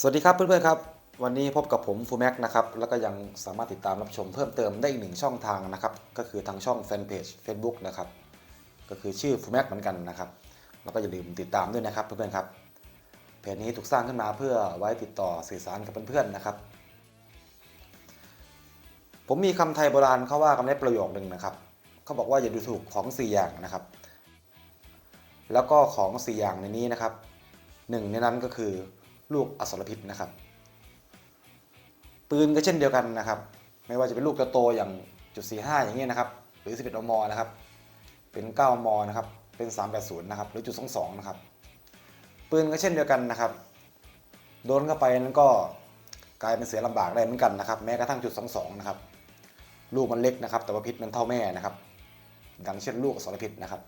สวัสดีครับเพื่อนๆครับ วันนี้พบกับผมฟูแม็กนะครับ แล้วก็ยังสามารถติดตามรับชมเพิ่มเติมได้อีกหนึ่งช่องทางนะครับ ก็คือทางช่องแฟนเพจ Facebook นะครับ ก็คือชื่อฟูแม็กเหมือนกันนะครับ แล้วก็อย่าลืมติดตามด้วยนะครับเพื่อนๆครับ เพจนี้ถูกสร้างขึ้นมาเพื่อไว้ติดต่อสื่อสารกับเพื่อนๆนะครับ ผมมีคำไทยโบราณเขาว่ากันในประโยคหนึ่งนะครับ เขาบอกว่าอย่าดูถูกของสี่อย่างนะครับ แล้วก็ของสี่อย่างในนี้นะครับหนึ่งในนั้นก็คือ ลูกอสรพิษนะครับ ปืนก็เช่นเดียวกันนะครับ ไม่ว่าจะเป็นลูกกระโตอย่างจุด45อย่างเงี้ยนะครับ หรือ 11มนะครับ เป็น9มนะครับ เป็น 380 นะครับ หรือจุด22นะครับ ปืนก็เช่นเดียวกันนะครับ โดนเข้าไปนั้นก็กลายเป็นเสียลำบากได้เหมือนกันนะครับ แม้กระทั่งจุด22นะครับ ลูกมันเล็กนะครับ แต่ว่าพิษมันเท่าแม่นะครับ ดังเช่นลูกอสรพิษนะครับ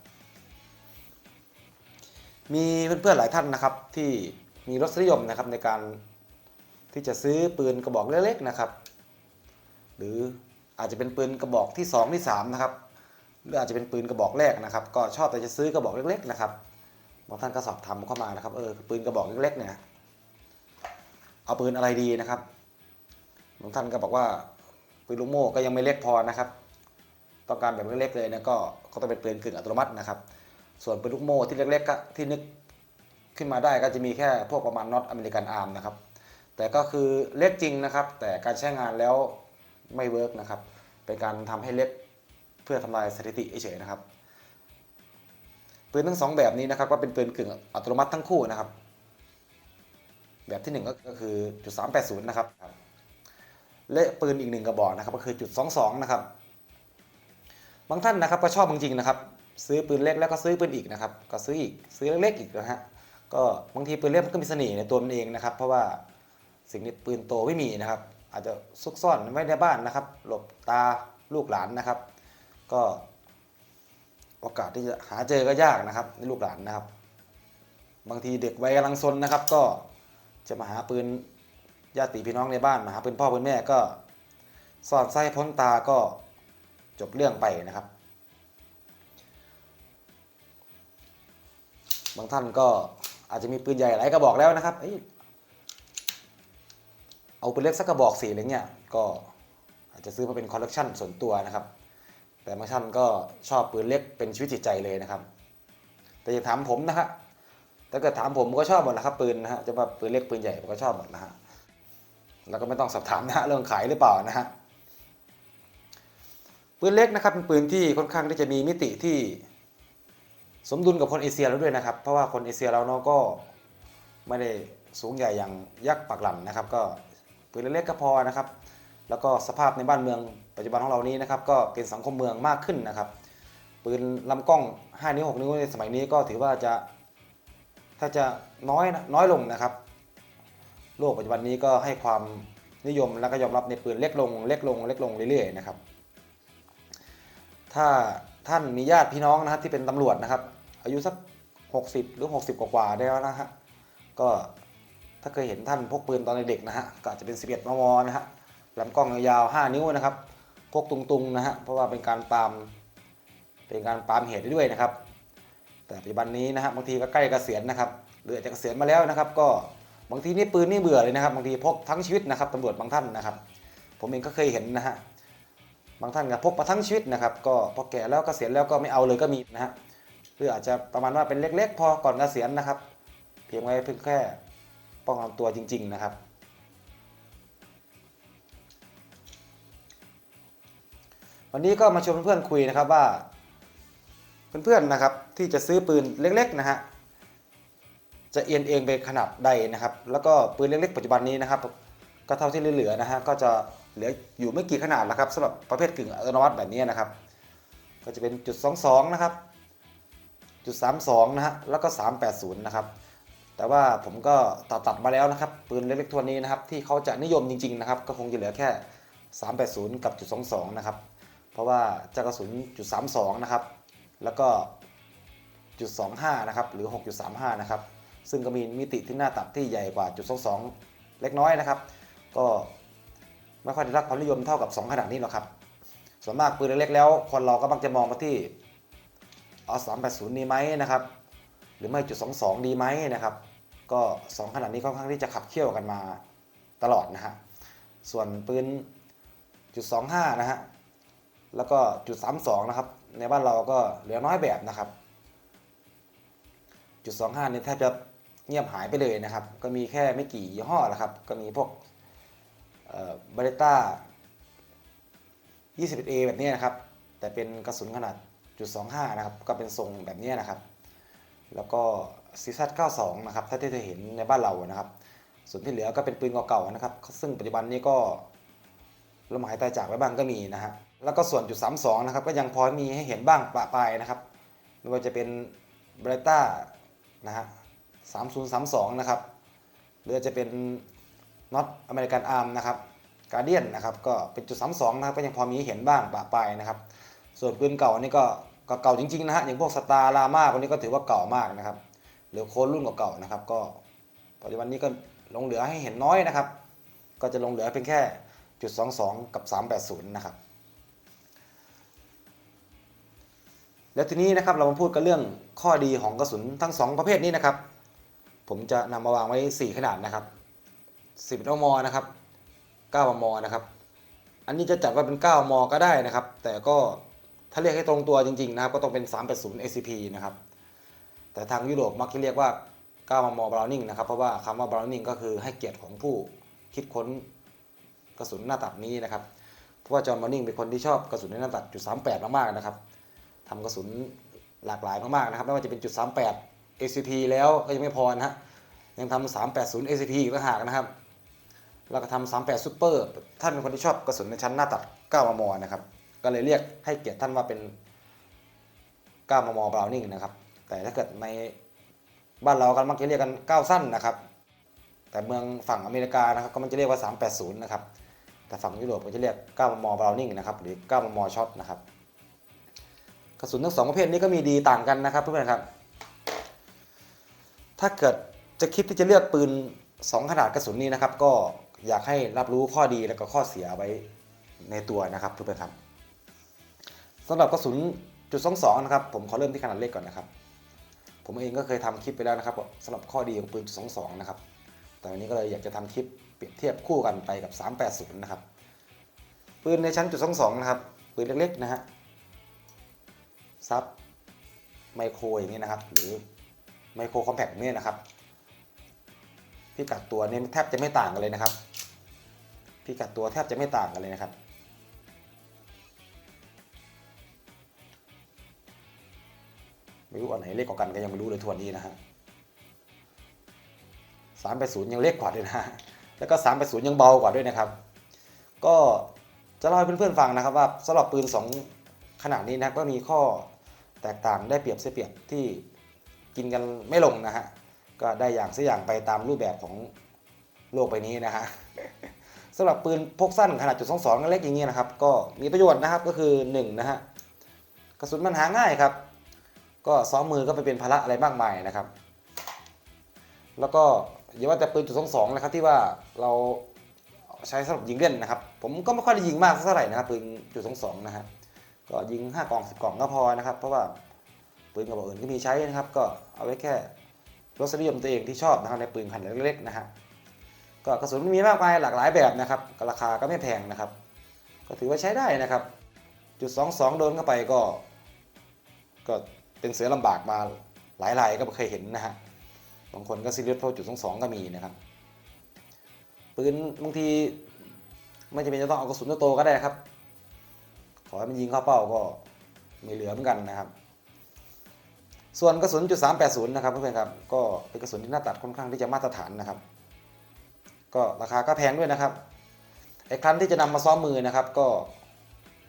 มีเพื่อนๆหลายท่านนะครับที่ มีรสนิยมนะครับในการที่จะซื้อปืนกระบอกเล็กๆนะครับ หรืออาจจะเป็นปืนกระบอกที่ 2 ที่ 3 นะครับ หรืออาจจะเป็นปืนกระบอกแรกนะครับ ก็ชอบแต่จะซื้อกระบอกเล็กๆนะครับบางท่านก็สอบถามเข้ามานะครับเออปืนกระบอกเล็กๆเนี่ยเอาปืนอะไรดีนะครับบางท่านก็บอกว่าปืนลูกโม่ก็ยังไม่เล็กพอนะครับ ต้องการแบบเล็กๆเลยนะก็ก็ต้องเป็นปืนกึ่งอัตโนมัตินะครับ ส่วนปืนลูกโม่ที่เล็กๆก็ที่นึก ขึ้นมาได้ก็จะมีแค่พวกประมาณน็อตอเมริกันอาร์มนะครับ แต่ก็คือเล็กจริงนะครับ แต่การใช้งานแล้วไม่เวิร์กนะครับ เป็นการทำให้เล็กเพื่อทำลายสถิติเฉยๆนะครับ ปืนทั้งสองแบบนี้นะครับก็เป็นปืนกึ่งอัตโนมัติทั้งคู่นะครับ แบบที่หนึ่งก็คือจุด380 นะครับ และปืนอีกหนึ่งกระบอกนะครับก็คือจุด22 นะครับ บางท่านนะครับก็ชอบจริงๆนะครับ ซื้อปืนเล็กแล้วก็ซื้อปืนอีกนะครับ ก็ซื้ออีกซื้อเล็กๆอีกนะฮะ ก็บางทีปืนเล็กมันก็มีเสน่ห์ในตัวมันเองนะครับ เพราะว่าสิ่งนี้ปืนโตไม่มีนะครับ อาจจะซุกซ่อนไว้ในบ้านนะครับ หลบตาลูกหลานนะครับ ก็โอกาสที่จะหาเจอก็ยากนะครับในลูกหลานนะครับ บางทีเด็กวัยกำลังซนนะครับ ก็จะมาหาปืนญาติพี่น้องในบ้านมาหาปืนพ่อปืนแม่ก็ซ่อนไส้พ้นตาก็จบเรื่องไปนะครับ บางท่านก็ อาจจะมีปืนใหญ่หลายกระบอกแล้วนะครับเอาปืนเล็กสักกระบอกสี่อะไรเงี้ยก็อาจจะซื้อมาเป็นคอลเลกชันส่วนตัวนะครับ แต่บางท่านก็ชอบปืนเล็กเป็นชีวิตจิตใจเลยนะครับ แต่อย่าถามผมนะฮะถ้าเกิดถามผมผมก็ชอบหมดนะครับปืนนะฮะจะว่าปืนเล็กปืนใหญ่ผมก็ชอบหมดนะฮะแล้วก็ไม่ต้องสอบถามนะฮะเรื่องขายหรือเปล่านะฮะปืนเล็กนะครับเป็นปืนที่ค่อนข้างที่จะมีมิติที่ สมดุลกับคนเอเชียแล้วด้วยนะครับ เพราะว่าคนเอเชียเราเนาะก็ไม่ได้สูงใหญ่อย่างยักษ์ปากหลันนะครับ ก็ปืนเล็กๆก็พอนะครับ แล้วก็สภาพในบ้านเมืองปัจจุบันของเรานี้นะครับ ก็เป็นสังคมเมืองมากขึ้นนะครับปืนลำกล้อง 5 นิ้ว 6 นิ้วในสมัยนี้ก็ถือว่าจะถ้าจะน้อยนะน้อยลงนะครับ โลกปัจจุบันนี้ก็ให้ความนิยมและก็ยอมรับในปืนเล็กลง เล็กลง เล็กลงเรื่อยๆนะครับ ถ้าท่านมีญาติพี่น้องนะครับที่เป็นตำรวจนะครับ อายุสัก 60 หรือ 60 กว่าๆได้แล้วนะฮะ ก็ถ้าเคยเห็นท่านพกปืนตอนเด็กนะฮะ ก็อาจจะเป็น 11 มม นะฮะลำกล้องยาว 5 นิ้วนะครับ พกตุงๆนะฮะ เพราะว่าเป็นการปาล์มเป็นการปาล์มเหตุได้ด้วยนะครับ แต่ปัจจุบันนี้นะฮะบางทีก็ใกล้เกษียณนะครับ หรืออาจจะเกษียณมาแล้วนะครับ ก็บางทีนี่ปืนนี่เบื่อเลยนะครับ บางทีพกทั้งชีวิตนะครับตำรวจบางท่านนะครับ ผมเองก็เคยเห็นนะฮะ บางท่านก็พกมาทั้งชีวิตนะครับ ก็พอแก่แล้วกเกษียณแล้วก็ไม่เอาเลยก็มีนะฮะ หรืออาจจะประมาณว่าเป็นเล็ก ๆ พอก่อนเกษียณนะครับ เพียงไว้เพียงแค่ป้องกันตัวจริง ๆ นะครับ วันนี้ก็มาชวนเพื่อนๆคุยนะครับว่า เพื่อนๆนะครับที่จะซื้อปืนเล็ก ๆ นะฮะจะเอียนเองไปขนาดใดนะครับ แล้วก็ปืนเล็ก ๆ ปัจจุบันนี้นะครับ ก็เท่าที่เหลือๆนะฮะก็จะเหลืออยู่ไม่กี่ขนาดแล้วครับสำหรับประเภทกึ่งอัตโนมัติแบบนี้นะครับ ก็จะเป็นจุด22นะครับ จุด32นะฮะแล้วก็380นย์นะครับแต่ว่าผมก็ตัดตัดมาแล้วนะครับปืนเล็กๆตัวนี้นะครับที่เขาจะนิยมจริงๆนะครับก็คงจะเหลือแค่380กับจุด22นะครับเพราะว่าจะกระสุนจุด32นะครับแล้วก็จุด25นะครับหรือ6.35นะครับซึ่งก็มีมิติที่หน้าตัดที่ใหญ่กว่าจุด22เล็กน้อยนะครับ ก็ไม่ค่อยได้รับความนิยมเท่ากับ 2 ขนาดนี้หรอกครับ ส่วนมากปืนเล็กๆแล้ว คนเราก็มักจะมองมาที่ เอา380ดีไหมนะครับ หรือไม่จุด22 ดีไหมนะครับ ก็สองขนาดนี้ค่อนข้างที่จะขับเคี่ยวกันมาตลอดนะฮะ ส่วนปืนจุดสองห้านะฮะ แล้วก็จุดสามสองนะครับ ในบ้านเราก็เหลือน้อยแบบนะครับ จุดสองห้านี่แทบจะเงียบหายไปเลยนะครับ ก็มีแค่ไม่กี่ยี่ห้อละครับ ก็มีพวกบริต้า 21A แบบนี้นะครับ แต่เป็นกระสุนขนาด จุด25 นะครับ ก็เป็นทรงแบบนี้นะครับ แล้วก็ซีซัส92 นะครับ ถ้าที่จะเห็นในบ้านเรานะครับ ส่วนที่เหลือก็เป็นปืนเก่าๆนะครับ ซึ่งปัจจุบันนี้ก็ลมหายตายจากไปบ้างก็มีนะฮะ แล้วก็ส่วนจุด32 นะครับ ก็ยังพอมีให้เห็นบ้างปะปายนะครับ ไม่ว่าจะเป็นเบรต้านะฮะ 3032 นะครับ หรือจะเป็นน็อตอเมริกันอาร์มนะครับ การเดียนนะครับ ก็เป็นจุด32 นะครับ ก็ยังพอมีให้เห็นบ้างปะปายนะครับ ส่วนปืนเก่านี่ก็ก็เก่าจริงๆนะฮะอย่างพวกสตาร์ลาม่าคนนี้ก็ถือว่าเก่ามากนะครับหรือโค้ดรุ่นเก่าๆนะครับ ก็ปัจจุบันนี้ก็ลงเหลือให้เห็นน้อยนะครับ ก็จะลงเหลือเพียงแค่จุด22 กับ 380 นะครับ แล้วทีนี้นะครับเรามาพูดกันเรื่องข้อดีของกระสุนทั้ง 2 ประเภทนี้นะครับ ผมจะนำมาวางไว้ 4 ขนาดนะครับ10มมนะครับ9มมนะครับ อันนี้จะจัดว่าเป็น 9 ม ก็ได้นะครับ แต่ก็ ถ้าเรียกให้ตรงตัวจริงๆนะครับก็ต้องเป็น 380 ACP นะครับ แต่ทางยุโรปมักจะเรียกว่า9มม Browning นะครับ เพราะว่าคำว่า Browning ก็คือให้เกียรติของผู้คิดค้นกระสุนหน้าตัดนี้นะครับ เพราะว่าจอห์น Browning เป็นคนที่ชอบกระสุนในหน้าตัดจุด38 มากๆนะครับทำกระสุนหลากหลายมากๆนะครับไม่ว่าจะเป็นจุด38 ACP แล้วก็ยังไม่พอนะฮะยังทำ380 ACP อีกต่างหากนะครับแล้วก็ทำ38 Super ท่านเป็นคนที่ชอบกระสุนในชั้นหน้าตัด 9 มม นะครับ ก็เลยเรียกให้เกียรติท่านว่าเป็น9มม Browning นะครับ แต่ถ้าเกิดในบ้านเรากันมักจะเรียกกัน9สั้นนะครับ แต่เมืองฝั่งอเมริกานะครับก็มันจะเรียกว่า 380 นะครับ แต่ฝั่งยุโรปก็จะเรียก9มม Browning นะครับ หรือ9มมช็อตนะครับ กระสุนทั้งสองประเภทนี้ก็มีดีต่างกันนะครับเพื่อนๆครับ ถ้าเกิดจะคิดที่จะเลือกปืน 2 ขนาดกระสุนนี้นะครับ ก็อยากให้รับรู้ข้อดีและก็ข้อเสียไว้ในตัวนะครับเพื่อนๆครับ สำหรับกระสุนจุด22นะครับผมขอเริ่มที่ขนาดเล็กก่อนนะครับ ผมเองก็เคยทำคลิปไปแล้วนะครับสำหรับข้อดีของปืนจุด22นะครับแต่วันนี้ก็เลยอยากจะทำคลิปเปรียบเทียบคู่กันไปกับ 380 นะครับ ปืนในชั้นจุด22นะครับปืนเล็กๆนะฮะซับไมโครอย่างนี้นะครับ หรือไมโครคอมแพคเนี่ยนะครับพิกัดตัวเนี่ยแทบจะไม่ต่างกันเลยนะครับพิกัดตัวแทบจะไม่ต่างกันเลยนะครับ ไม่รู้อันไหนเล็กกว่ากันก็ยังไม่รู้เลยทวนนี้นะฮะสามแปดศูนย์ยังเล็กกว่าด้วยนะ แล้วก็สามแปดศูนย์ยังเบากว่าด้วยนะครับ ก็จะเล่าให้เพื่อนๆฟังนะครับว่าสำหรับปืนสองขนาดนี้นะก็มีข้อแตกต่างได้เปรียบเสียเปรียบที่กินกันไม่ลงนะฮะ ก็ได้อย่างเสักอย่างไปตามรูปแบบของโลกใบนี้นะฮะสำหรับปืนพกสั้นขนาดจุดสองสองเล็กอย่างนี้ยนะครับ ก็มีประโยชน์นะครับก็คือ1นนะฮะกระสุนมันหาง่ายครับ ก็ซ้อมมือก็ไปเป็นภาระอะไรมากมายนะครับ แล้วก็อย่าว่าแต่ปืนจุดสองสองนะครับที่ว่าเราใช้สำหรับยิงเล่นนะครับ ผมก็ไม่ค่อยได้ยิงมากเท่าไหร่นะครับปืนจุดสองสองนะฮะก็ยิงห้ากล่องสิบกล่องก็พอนะครับ เพราะว่าปืนกระบอกอื่นก็มีใช้นะครับ ก็เอาไว้แค่รสนิยมตัวเองที่ชอบนะครับในปืนขนาดเล็กๆนะฮะก็กระสุนมีมากมายหลากหลายแบบนะครับราคาก็ไม่แพงนะครับ ก็ถือว่าใช้ได้นะครับ จุดสองสองโดนเข้าไปก็ก็ เป็นเสือลำบากมาหลายรายก็เคยเห็นนะฮะบางคนก็ซีเรียสเพราะจุดสองสองก็มีนะครับปืนบางทีไม่จำเป็นจะต้องเอากระสุนโตๆก็ได้ครับ ขอให้มันยิงเข้าเป้าก็ไม่เหลือเหมือนกันนะครับ ส่วนกระสุนจุดสามแปดศูนย์นะครับเพื่อนๆครับก็เป็นกระสุนที่หน้าตัดค่อนข้างที่จะมาตรฐานนะครับ ก็ราคาก็แพงด้วยนะครับไอ้ครั้นที่จะนำมาซ้อมมือนะครับ ก็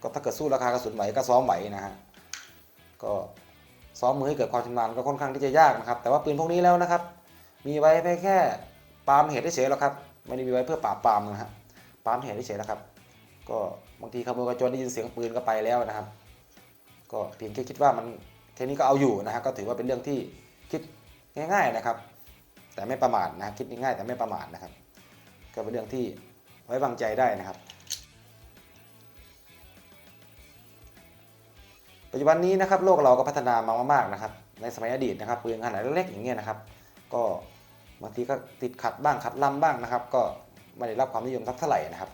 ก็ถ้าเกิดสู้ราคากระสุนไหวก็ซ้อมไหวนะฮะก็ ซ้อมมือให้เกิดความชำนาญก็ค่อนข้างที่จะยากนะครับ แต่ว่าปืนพวกนี้แล้วนะครับ มีไว้เพียงแค่ปาล์มเหตุเฉยๆหรอกครับ ไม่ได้มีไว้เพื่อปราบปรามนะฮะปาล์มเหตุเฉยๆนะครับ ก็บางทีขโมยกระโจนได้ยินเสียงปืนก็ไปแล้วนะครับ ก็เพียงแค่คิดว่ามันแค่นี้ก็เอาอยู่นะฮะก็ถือว่าเป็นเรื่องที่คิดง่าย ๆนะครับ แต่ไม่ประมาทนะคิดง่ายๆแต่ไม่ประมาทนะครับ ก็เป็นเรื่องที่ไว้วางใจได้นะครับ ปัจจุบันนี้นะครับโลกเราก็พัฒนามามากๆนะครับ ในสมัยอดีตนะครับปืนขนาดเล็กๆอย่างเงี้ยนะครับ ก็บางทีก็ติดขัดบ้างขัดลำบ้างนะครับ ก็ไม่ได้รับความนิยมสักเท่าไหร่นะครับ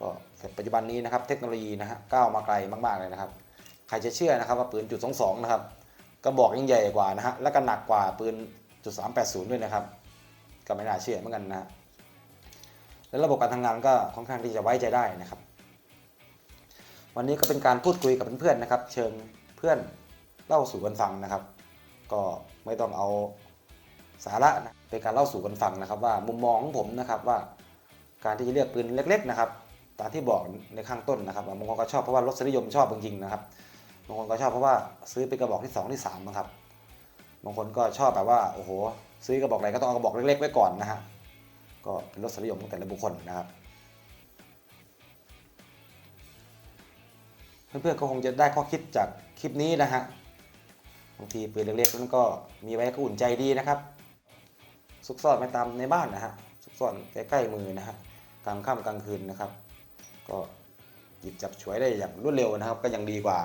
ก็ปัจจุบันนี้นะครับเทคโนโลยีนะฮะก้าวมาไกลมากๆเลยนะครับ ใครจะเชื่อนะครับว่าปืนจุดสองสองนะครับกระบอกยังใหญ่กว่านะฮะและก็หนักกว่าปืนจุดสามแปดศูนย์ด้วยนะครับ ก็ไม่น่าเชื่อเหมือนกันนะฮะและระบบการทำงานก็ค่อนข้างที่จะไว้ใจได้นะครับ วันนี้ก็เป็นการพูดคุยกับเพื่อนๆนะครับ เชิญเพื่อนเล่าสู่กันฟังนะครับ ก็ไม่ต้องเอาสาระนะเป็นการเล่าสู่กันฟังนะครับ ว่ามุมมองของผมนะครับว่าการที่จะเลือกปืนเล็ก ๆ นะครับตามที่บอกในข้างต้นนะครับบางคนก็ชอบเพราะว่ารสนิยมชอบจริงๆนะครับบางคนก็ชอบเพราะว่าซื้อเป็นกระบอกที่สองที่สามนะครับบางคนก็ชอบแบบว่าโอ้โหซื้อกระบอกไหนก็ต้องเอากระบอกเล็กๆไว้ก่อนนะฮะก็เป็นรสนิยมของแต่ละบุคคลนะครับ เพื่อนๆก็คงจะได้ข้อคิดจากคลิปนี้นะฮะบางทีปืนเล็กๆนั้นก็มีไว้ก็อุ่นใจดีนะครับ ซุกซ่อนไว้ตามในบ้านนะฮะซุกซ่อนใกล้ๆมือนะฮะกลางค่ำกลางคืนนะครับ ก็หยิบจับฉวยได้อย่างรวดเร็วนะครับ ก็ยังดีกว่า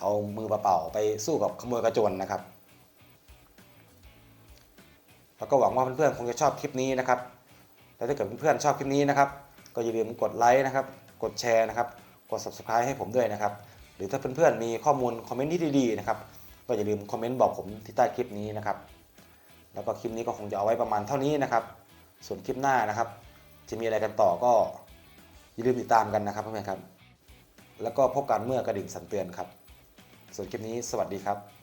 เอามือเปล่าๆไปสู้กับขโมยกระโจนนะครับ แล้วก็หวังว่าเพื่อนๆคงจะชอบคลิปนี้นะครับแล้วถ้าเกิดเพื่อนๆชอบคลิปนี้นะครับ ก็อย่าลืมกดไลค์นะครับ กดแชร์นะครับ กด subscribe ให้ผมด้วยนะครับ หรือถ้าเพื่อนๆมีข้อมูลคอมเมนต์ที่ดีๆนะครับก็อย่าลืมคอมเมนต์บอกผมที่ใต้คลิปนี้นะครับ แล้วก็คลิปนี้ก็คงจะเอาไว้ประมาณเท่านี้นะครับ ส่วนคลิปหน้านะครับ จะมีอะไรกันต่อก็อย่าลืมติดตามกันนะครับเพื่อนๆครับ แล้วก็พบกันเมื่อกระดิ่งสั่นเตือนครับ ส่วนคลิปนี้สวัสดีครับ